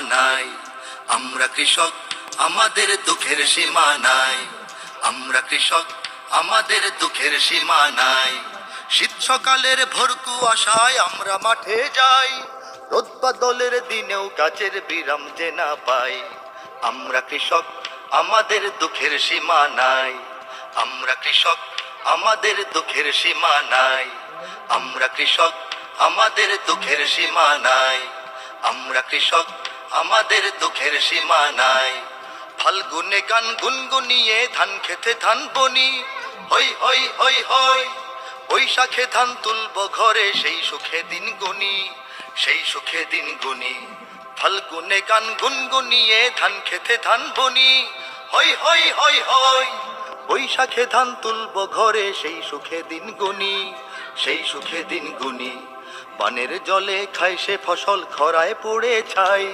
নাই। আমরা কৃষক, আমাদের দুঃখের সীমা নাই। আমরা কৃষক, আমাদের দুঃখের সীমা নাই। শীত সকালের ভোর কুয়াশায় আমরা মাঠে যাই। রোদ বাদলের দিনেও গাছের বিরাম যে না পাই। আমরা কৃষক, আমাদের দুঃখের সীমা নাই। আমরা কৃষক, আমাদের দুঃখের সীমা নাই। আমরা কৃষক, আমাদের দুঃখের সীমা নাই। আমরা কৃষক আমাদের দুঃখের সীমা নাই। ফাল্গুনে গান গুনগুনিয়ে ধান খেতে ধান বনি। হই হই হই হই বৈশাখে ধান তুলব ঘরে সেই সুখে দিন গুনি, সেই সুখে দিন গুনি। ফাল্গুনে গান গুনগুনিয়ে ধান খেতে ধান বনি। হই হই হই হই বৈশাখে ধান তুলব ঘরে সেই সুখে দিন গুনি, সেই সুখে দিন গুনি। বানের জলে খায় সে ফসল খরায় পড়ে ছাই।